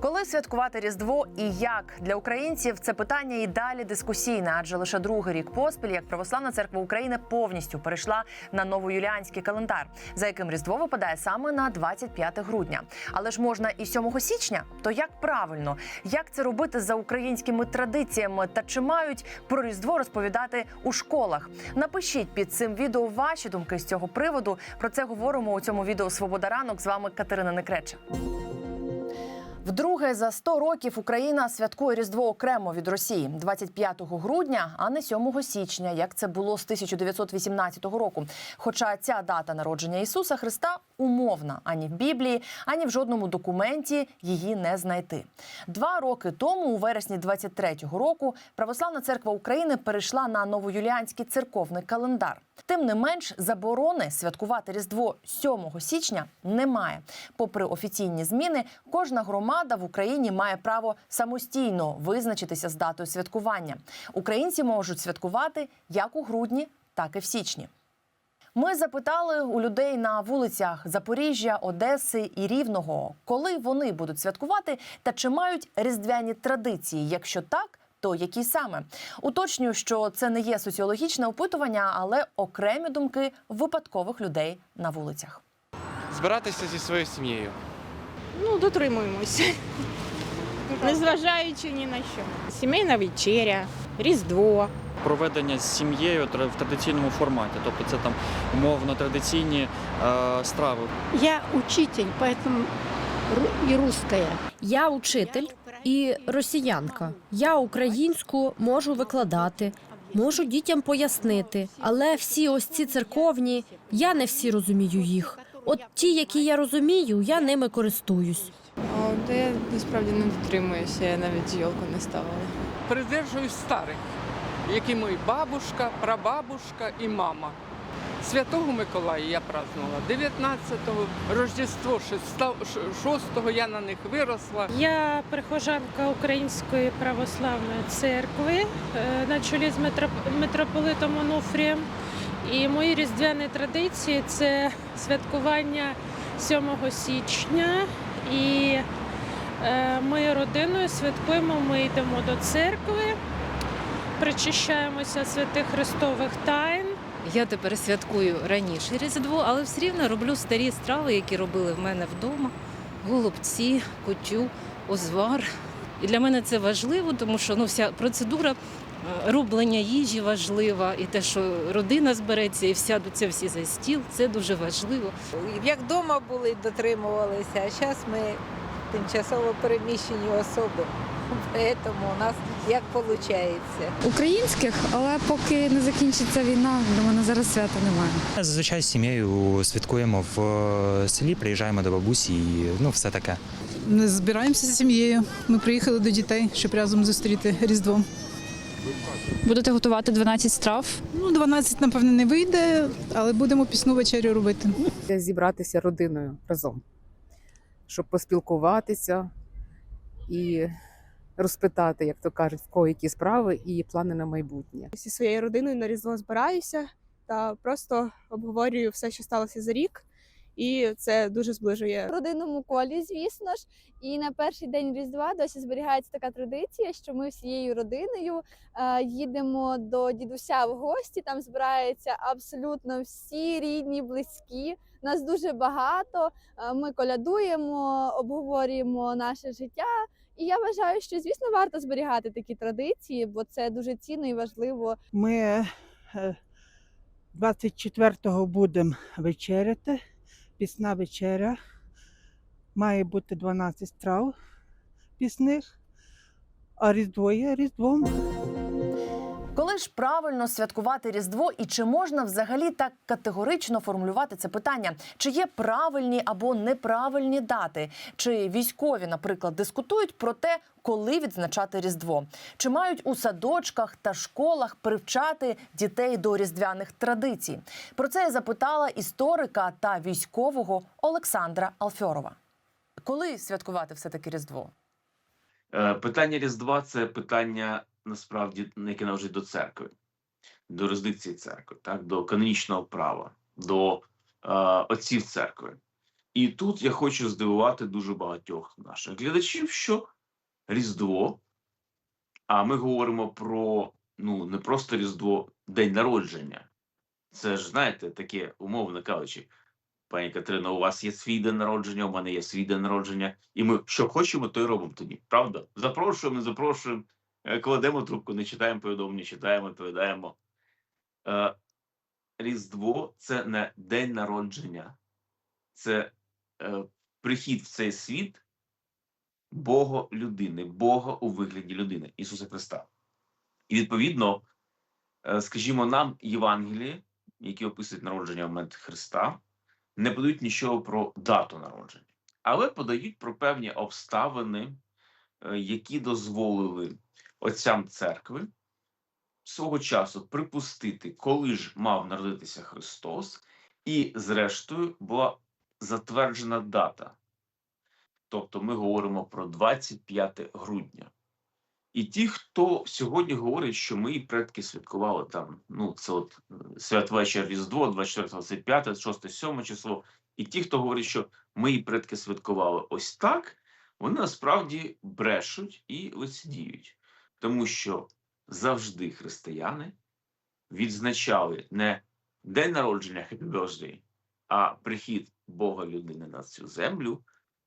Коли святкувати Різдво і як для українців це питання і далі дискусійне, адже лише другий рік поспіль, як Православна церква України повністю перейшла на новоюліанський календар, за яким Різдво випадає саме на 25 грудня. Але ж можна і 7 січня. То як правильно, як це робити за українськими традиціями та чи мають про Різдво розповідати у школах? Напишіть під цим відео ваші думки з цього приводу. Про це говоримо у цьому відео Свобода ранок. З вами Катерина Некреча. Вдруге за 100 років Україна святкує Різдво окремо від Росії 25 грудня, а не 7 січня, як це було з 1918 року. Хоча ця дата народження Ісуса Христа умовна ані в Біблії, ані в жодному документі її не знайти. Два роки тому, у вересні 23-го року, Православна церква України перейшла на новоюліанський церковний календар. Тим не менш, заборони святкувати Різдво 7 січня немає. Попри офіційні зміни, кожна громада в Україні має право самостійно визначитися з датою святкування. Українці можуть святкувати як у грудні, так і в січні. Ми запитали у людей на вулицях Запоріжжя, Одеси і Рівного, коли вони будуть святкувати та чи мають різдвяні традиції. Якщо так, то які саме уточнюю, що це не є соціологічне опитування, але окремі думки випадкових людей на вулицях. збиратися зі своєю сім'єю. Ну, дотримуємося. Незважаючи ні на що. Сімейна вечеря, Різдво. проведення з сім'єю в традиційному форматі. Тобто це там умовно традиційні е, страви. Я учитель, поэтому и русская. Я учитель і росіянка. Я українську можу викладати, можу дітям пояснити, але всі ось ці церковні, я не всі розумію їх. От ті, які я розумію, я ними користуюсь. О, Та я насправді не дотримуюся, я навіть йолку не ставила. Придержуюсь старих, які мої бабушка, прабабушка і мама. Святого Миколая я празднувала 19-го, Рождество 6-го, я на них виросла. Я прихожанка Української православної церкви е, на чолі з митрополитом Онуфрієм. І мої різдвяні традиції це святкування 7 січня. І родиною святкуємо, ми йдемо до церкви, причащаємося святих Христових тайн. Я тепер святкую раніше Різдво, але все рівно роблю старі страви, які робили в мене вдома: голубці, кутю, озвар. І для мене це важливо, тому що ну, вся процедура е, роблення їжі важлива, і те, що родина збереться і сядуться всі за стіл, це дуже важливо. Як вдома були, дотримувалися, а зараз ми тимчасово переміщені особи. Тому у нас як виходить. українських, але поки не закінчиться війна, до мене зараз свята немає. Зазвичай з сім'єю святкуємо в е, селі, приїжджаємо до бабусі і ну все таке. Збираємося з сім'єю. Ми приїхали до дітей, щоб разом зустріти Різдво. Будете готувати 12 страв. Ну, 12, напевно, не вийде, але будемо пісну вечерю робити. Зібратися родиною разом, щоб поспілкуватися і розпитати, як то кажуть, в кого які справи і плани на майбутнє. Зі своєю родиною на Різдво збираюся та просто обговорюю все, що сталося за рік. І це дуже зближує В родинному колі, звісно ж. І на перший день Різдва досі зберігається така традиція, що ми всією родиною е, їдемо до дідуся в гості. Там збираються абсолютно всі рідні, близькі. Нас дуже багато. Е, Ми колядуємо, обговорюємо наше життя. І я вважаю, що звісно варто зберігати такі традиції, бо це дуже цінно і важливо Ми е, 24-го будемо вечеряти. Пісна вечеря. Має бути 12 страв пісних, а різдво є різдвом. Коли ж правильно святкувати Різдво, і чи можна взагалі так категорично формулювати це питання? Чи є правильні або неправильні дати? Чи військові, наприклад, дискутують про те, коли відзначати Різдво? Чи мають у садочках та школах привчати дітей до різдвяних традицій? Про це я запитала історика та військового Олександра Алфьорова. Коли святкувати все таки Різдво? Е, Питання Різдва це питання насправді яке належить до церкви, до юрисдикції церкви, так, до канонічного права, до е, отців церкви. І тут я хочу здивувати дуже багатьох наших глядачів, що Різдво, а ми говоримо про ну не просто Різдво, день народження. Це ж, знаєте, таке умовно кажучи, пані Катерино, у вас є свій день народження, у мене є свій день народження, і ми що хочемо, то й робимо тоді. Правда? Запрошуємо, не запрошуємо, кладемо трубку, не читаємо повідомлення, читаємо, відповідаємо. Е, Різдво це не день народження, це е, прихід в цей світ Бога людини, Бога у вигляді людини, Ісуса Христа. І відповідно, е, скажімо, нам Євангелії, які описують народження в момент Христа, не подають нічого про дату народження, але подають про певні обставини, е, які дозволили отцям церкви свого часу припустити, коли ж мав народитися Христос, і, зрештою, була затверджена дата. Тобто ми говоримо про 25 грудня. І ті, хто сьогодні говорить, що мої предки святкували там, ну, це от е, святвечір Різдво, 24, 25, 6, 7 число, і ті, хто говорить, що мої предки святкували ось так, вони насправді брешуть і лицедіють. Тому що завжди християни відзначали не день народження Happy а прихід Бога людини на цю землю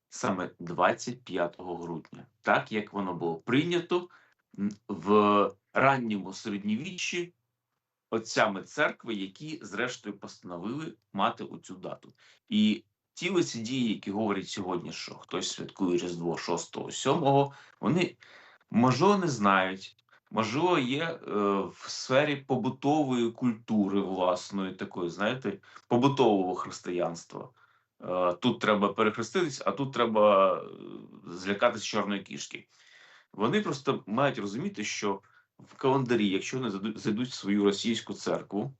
саме 25 грудня, так як воно було прийнято в ранньому середньовіччі отцями церкви, які зрештою постановили мати оцю дату. І ті лицедії, які говорять сьогодні, що хтось святкує Різдво 6-7, вони можливо не знають. Можливо, є е, в сфері побутової культури власної, такої, знаєте, побутового християнства. Е, тут треба перехреститись, а тут треба е, злякатись чорної кішки. Вони просто мають розуміти, що в календарі, якщо вони зайдуть в свою російську церкву,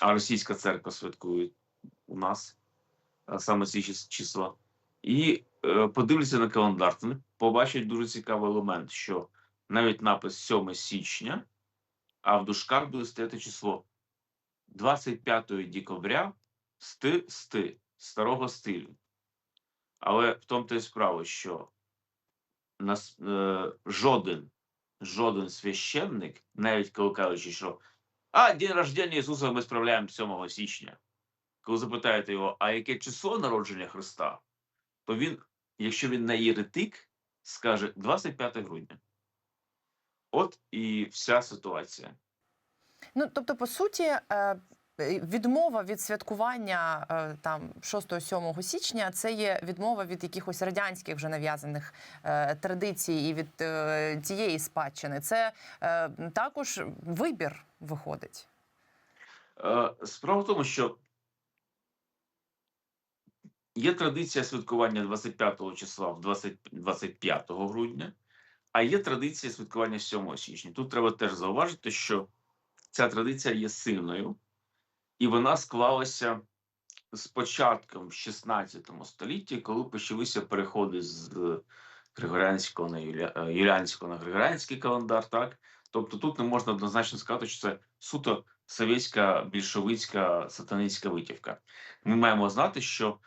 а російська церква святкує у нас саме ці числа, і е, подивляться на календар, вони побачать дуже цікавий елемент, що навіть напис 7 січня, а в дужках буде стояти число 25 декабря сти, сти, старого стилю. Але в тому то і справа, що нас, е, жоден, жоден священник, навіть коли кажучи, що а, день рождення Ісуса ми справляємо 7 січня. Коли запитаєте його, а яке число народження Христа, то він, якщо він не єретик, скаже 25 грудня. От і вся ситуація. Ну тобто, по суті, е, відмова від святкування е, там 6-7 січня це є відмова від якихось радянських вже нав'язаних е, традицій і від е, цієї спадщини. Це е, також вибір виходить. Справа в тому, що є традиція святкування 25 числа в 20, 25 грудня, а є традиція святкування 7 січня. Тут треба теж зауважити, що ця традиція є сильною, і вона склалася з початком в 16 столітті, коли почалися переходи з Григоріанського на Юля... е, Юліанського на Григоріанський календар. Так? Тобто тут не можна однозначно сказати, що це суто совєтська більшовицька сатанинська витівка. Ми маємо знати, що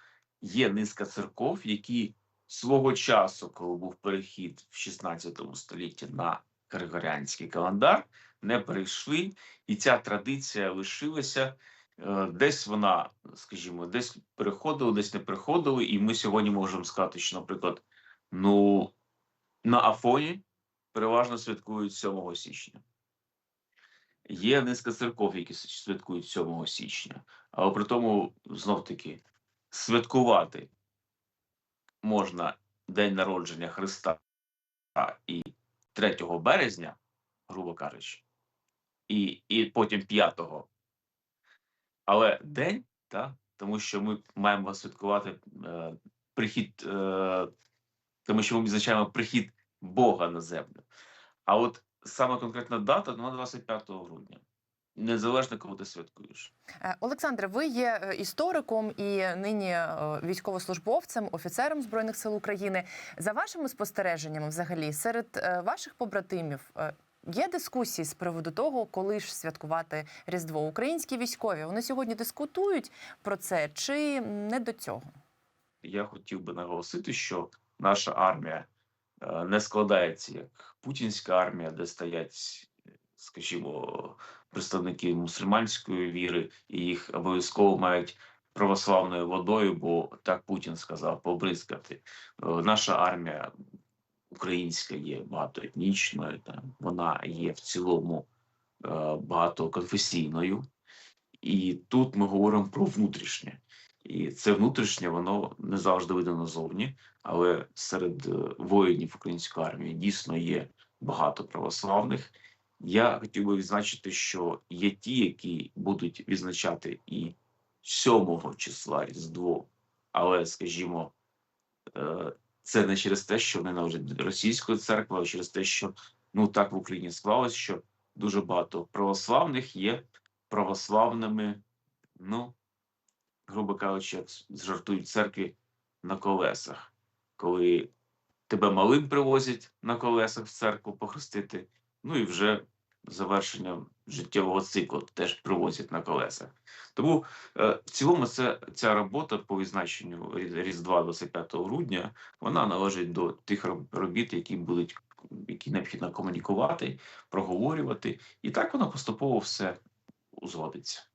є низка церков, які свого часу, коли був перехід в 16 столітті на Григоріанський календар, не перейшли, і ця традиція лишилася. Е, Десь вона, скажімо, десь переходила, десь не переходила, і ми сьогодні можемо сказати, що, наприклад, ну на Афоні переважно святкують 7 січня. Є низка церков, які святкують 7 січня, але при тому знов таки святкувати можна день народження Христа і 3 березня, грубо кажучи, і, і потім 5 але день, та, тому що ми маємо святкувати е, прихід, е, тому що ми відзначаємо прихід Бога на землю. А от саме конкретна дата вона 25 грудня. Незалежно, коли ти святкуєш. Е, Олександре, ви є е, істориком і нині е, військовослужбовцем, офіцером збройних сил України. За вашими спостереженнями, взагалі, серед ваших побратимів, є дискусії з приводу того, коли ж святкувати Різдво. Українські військові вони сьогодні дискутують про це чи не до цього? Я хотів би наголосити, що наша армія не складається як путінська армія, де стоять, скажімо, представники мусульманської віри, і їх обов'язково мають православною водою, бо так Путін сказав, побризкати. Е, Наша армія українська є багатоетнічною, та вона є в цілому е, багатоконфесійною. І тут ми говоримо про внутрішнє. І це внутрішнє, воно не завжди видно назовні, але серед е, воїнів української армії дійсно є багато православних. Я хотів би відзначити, що є ті, які будуть відзначати і 7 числа Різдво, але, скажімо, е, це не через те, що вони належать російської церкви, а через те, що ну так в Україні склалось, що дуже багато православних є православними, ну грубо кажучи, як жартують церкві на колесах, коли тебе малим привозять на колесах в церкву похрестити, ну і вже завершення життєвого циклу теж привозять на колесах. Тому е, в цілому це ця робота по відзначенню Різдва 25 грудня вона належить до тих робіт, які будуть які необхідно комунікувати, проговорювати, і так воно поступово все узгодиться.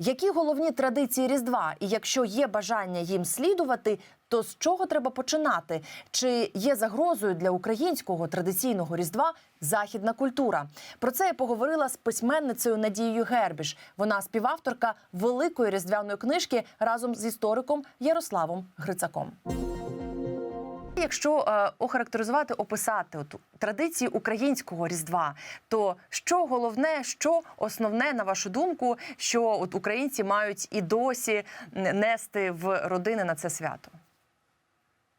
Які головні традиції Різдва? І якщо є бажання їм слідувати, то з чого треба починати? Чи є загрозою для українського традиційного Різдва західна культура? Про це я поговорила з письменницею Надією Гербіш. Вона співавторка великої різдвяної книжки разом з істориком Ярославом Грицаком. Якщо е, охарактеризувати, описати от, традиції українського різдва, то що головне, що основне на вашу думку, що от українці мають і досі нести в родини на це свято?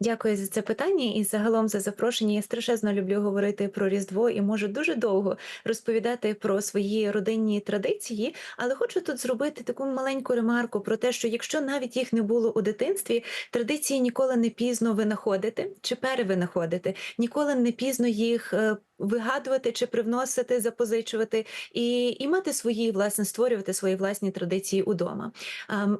Дякую за це питання. І загалом за запрошення. Я страшезно люблю говорити про Різдво і можу дуже довго розповідати про свої родинні традиції, але хочу тут зробити таку маленьку ремарку про те, що якщо навіть їх не було у дитинстві, традиції ніколи не пізно винаходити чи перевинаходити, ніколи не пізно їх е, вигадувати чи привносити, запозичувати і, і мати свої власне створювати свої власні традиції удома.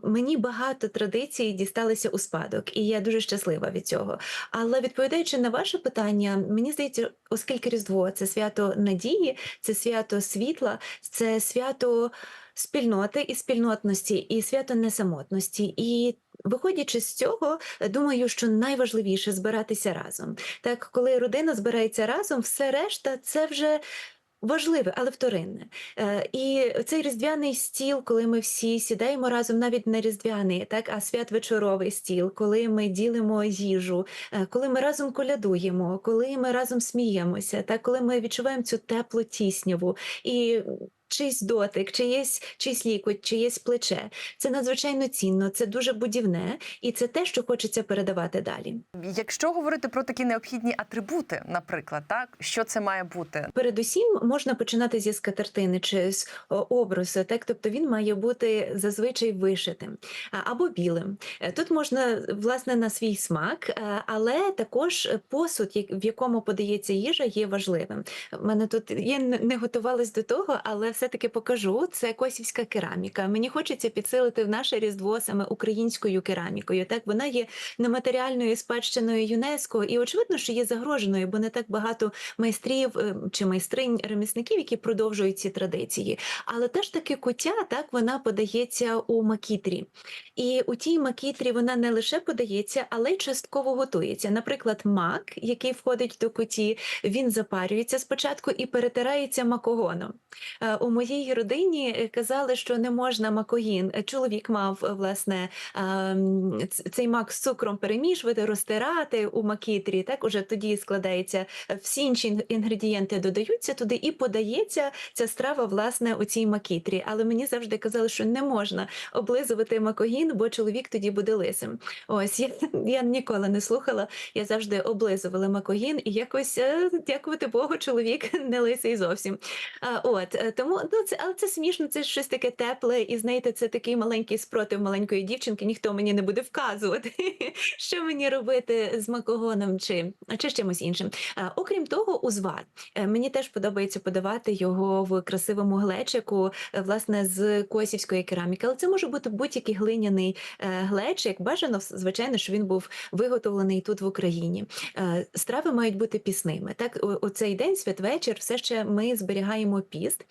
Мені багато традицій дісталися у спадок, і я дуже щаслива від цього. Але відповідаючи на ваше питання, мені здається, оскільки Різдво це свято надії, це свято світла, це свято спільноти і спільнотності, і свято несамотності. І Виходячи з цього, думаю, що найважливіше збиратися разом. Так, коли родина збирається разом, все решта це вже важливе, але вторинне. Е, І цей різдвяний стіл, коли ми всі сідаємо разом, навіть не різдвяний, так а святвечоровий стіл, коли ми ділимо їжу, е, коли ми разом колядуємо, коли ми разом сміємося, так коли ми відчуваємо цю теплу тісняву і. Чийсь дотик, чиєсь, чийсь лікоть, чиєсь плече. Це надзвичайно цінно, це дуже будівне, і це те, що хочеться передавати далі. Якщо говорити про такі необхідні атрибути, наприклад, так що це має бути? Передусім можна починати зі скатертини чи з образу, так тобто він має бути зазвичай вишитим або білим. Е, Тут можна власне на свій смак, е, але також посуд, в якому подається їжа, є важливим. У мене тут я не готувалась до того, але все-таки покажу. Це косівська кераміка. Мені хочеться підсилити в наше різдво саме українською керамікою. Так вона є нематеріальною спадщиною ЮНЕСКО, і очевидно, що є загроженою, бо не так багато майстрів е, чи майстринь ремісників, які продовжують ці традиції. Але теж таки куття, так вона подається у макітрі. І у тій макітрі вона не лише подається, але й частково готується. Наприклад, мак, який входить до куті, він запарюється спочатку і перетирається макогоном. Е, Моїй родині е, казали, що не можна макогін. Е, Чоловік мав е, власне цей мак з цукром перемішувати, розтирати у макітрі. Так уже тоді складається всі інші інгредієнти додаються туди і подається ця страва власне у цій макітрі. Але мені завжди казали, що не можна облизувати макогін, бо чоловік тоді буде лисим. Ось я, я ніколи не слухала. Я завжди облизувала макогін, і якось дякувати Богу, чоловік не лисий зовсім. От тому ну це але це смішно, це щось таке тепле, і знаєте, це такий маленький спротив маленької дівчинки. Ніхто мені не буде вказувати, що мені робити з макогоном чи, чи з чимось іншим. Е, Окрім того, узвар. Е, Мені теж подобається подавати його в красивому глечику, е, власне, з косівської кераміки. Але це може бути будь-який глиняний глечик. Бажано, звичайно, що він був виготовлений тут в Україні. Страви мають бути пісними. Так, у цей день, святвечір, все ще ми зберігаємо піст.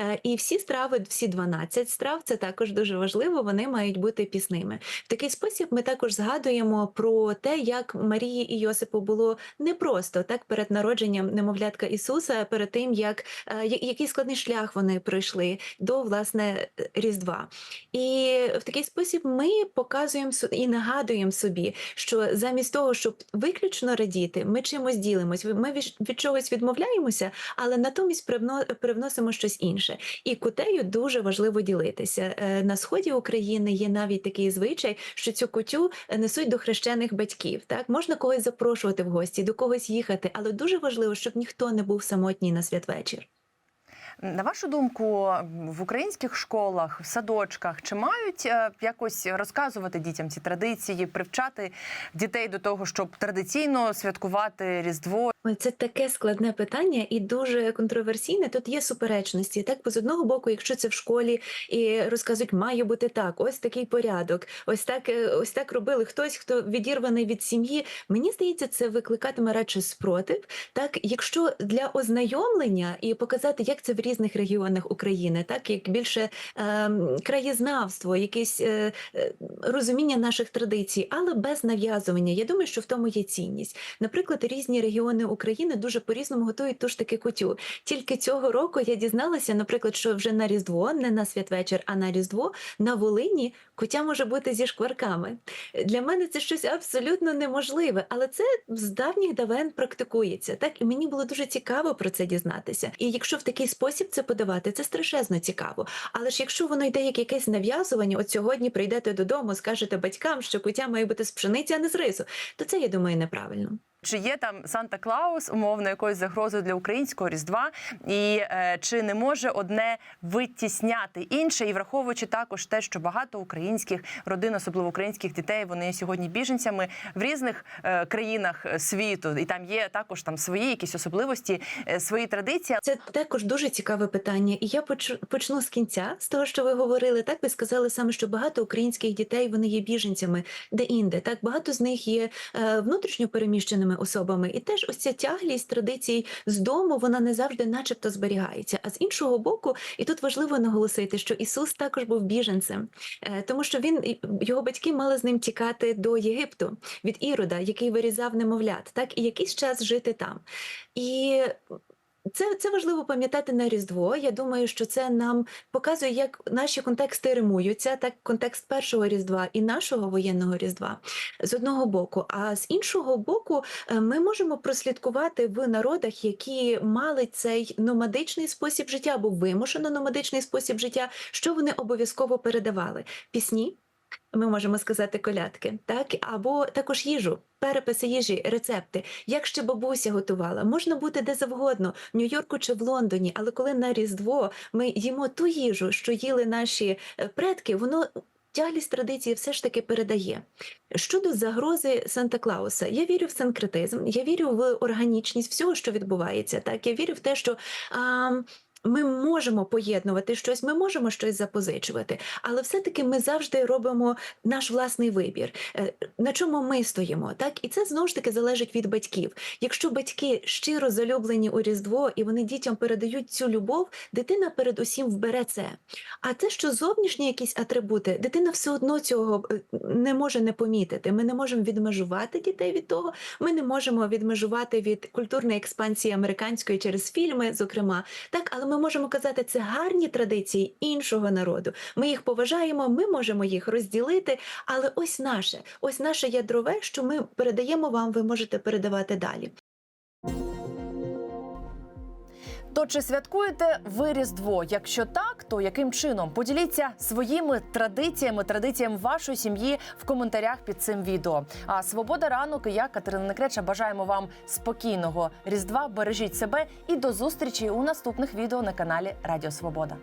Е, І всі страви, всі 12 страв, це також дуже важливо. Вони мають бути пісними. В такий спосіб ми також згадуємо про те, як Марії і Йосипу було непросто так перед народженням немовлятка Ісуса, перед тим як е, який складний шлях вони пройшли до власне Різдва. І в такий спосіб ми показуємо і нагадуємо собі, що замість того, щоб виключно радіти, ми чимось ділимось. Ми від, чогось відмовляємося, але натомість привно- привносимо щось інше. І кутею дуже важливо ділитися. Е, На сході України є навіть такий звичай, що цю кутю е, несуть до хрещених батьків. Так можна когось запрошувати в гості, до когось їхати, але дуже важливо, щоб ніхто не був самотній на святвечір. На вашу думку, в українських школах, в садочках чи мають е, якось розказувати дітям ці традиції, привчати дітей до того, щоб традиційно святкувати Різдво? Це таке складне питання і дуже контроверсійне. Тут є суперечності. Так, бо з одного боку, якщо це в школі і розказують, має бути так, ось такий порядок, ось так, е, ось так робили хтось, хто відірваний від сім'ї. Мені здається, це викликатиме радше спротив. Так, якщо для ознайомлення і показати, як це в різних регіонах України, так як більше ем, краєзнавство, якесь е, е, розуміння наших традицій, але без нав'язування. Я думаю, що в тому є цінність. Наприклад, різні регіони України дуже по-різному готують ту ж таки кутю. Тільки цього року я дізналася, наприклад, що вже на Різдво, не на святвечір, а на Різдво на Волині кутя може бути зі шкварками. Для мене це щось абсолютно неможливе, але це з давніх давен практикується. Так і мені було дуже цікаво про це дізнатися. І якщо в такий спосіб це подавати, це страшезно цікаво. Але ж якщо воно йде як якесь нав'язування, от сьогодні прийдете додому, скажете батькам, що кутя має бути з пшениці, а не з рису, то це я думаю неправильно. Чи є там Санта Клаус, умовно, якоюсь загрозою для українського різдва, і е, чи не може одне витісняти інше, і враховуючи також те, що багато українських родин, особливо українських дітей, вони сьогодні біженцями в різних е, країнах світу, і там є також там свої якісь особливості, е, свої традиції. Це також дуже цікаве питання, і я поч- почну з кінця, з того, що ви говорили. Так ви сказали саме, що багато українських дітей вони є біженцями де-інде. Так багато з них є е, внутрішньо переміщеними особами, і теж ось ця тяглість традицій з дому вона не завжди, начебто, зберігається. А з іншого боку, і тут важливо наголосити, що Ісус також був біженцем, е, тому що він його батьки мали з ним тікати до Єгипту від Ірода, який вирізав немовлят, так і якийсь час жити там. І це, це важливо пам'ятати на Різдво. Я думаю, що це нам показує, як наші контексти римуються, так контекст першого Різдва і нашого воєнного Різдва з одного боку. А з іншого боку, е, ми можемо прослідкувати в народах, які мали цей номадичний спосіб життя або вимушено номадичний спосіб життя, що вони обов'язково передавали пісні. Ми можемо сказати колядки, так або також їжу, переписи їжі, рецепти. Як ще бабуся готувала, можна бути де завгодно, в Нью-Йорку чи в Лондоні, але коли на Різдво ми їмо ту їжу, що їли наші е, предки, воно тяглість традиції все ж таки передає. Щодо загрози Санта Клауса, я вірю в синкретизм, я вірю в органічність всього, що відбувається. Так, я вірю в те, що. А, ми можемо поєднувати щось, ми можемо щось запозичувати, але все-таки ми завжди робимо наш власний вибір, Е, на чому ми стоїмо. Так і це знову ж таки залежить від батьків. Якщо батьки щиро залюблені у Різдво і вони дітям передають цю любов, дитина передусім вбере це. А те, що зовнішні якісь атрибути, дитина все одно цього е, не може не помітити. Ми не можемо відмежувати дітей від того. Ми не можемо відмежувати від культурної експансії американської через фільми, зокрема. Так, але ми можемо казати, це гарні традиції іншого народу. Ми їх поважаємо, ми можемо їх розділити. Але ось наше, ось наше ядрове, що ми передаємо вам, ви можете передавати далі. То чи святкуєте ви Різдво? Якщо так, то яким чином? Поділіться своїми традиціями, традиціями вашої сім'ї в коментарях під цим відео. А свобода ранок і я, Катерина Некреча, бажаємо вам спокійного Різдва. Бережіть себе і до зустрічі у наступних відео на каналі Радіо Свобода.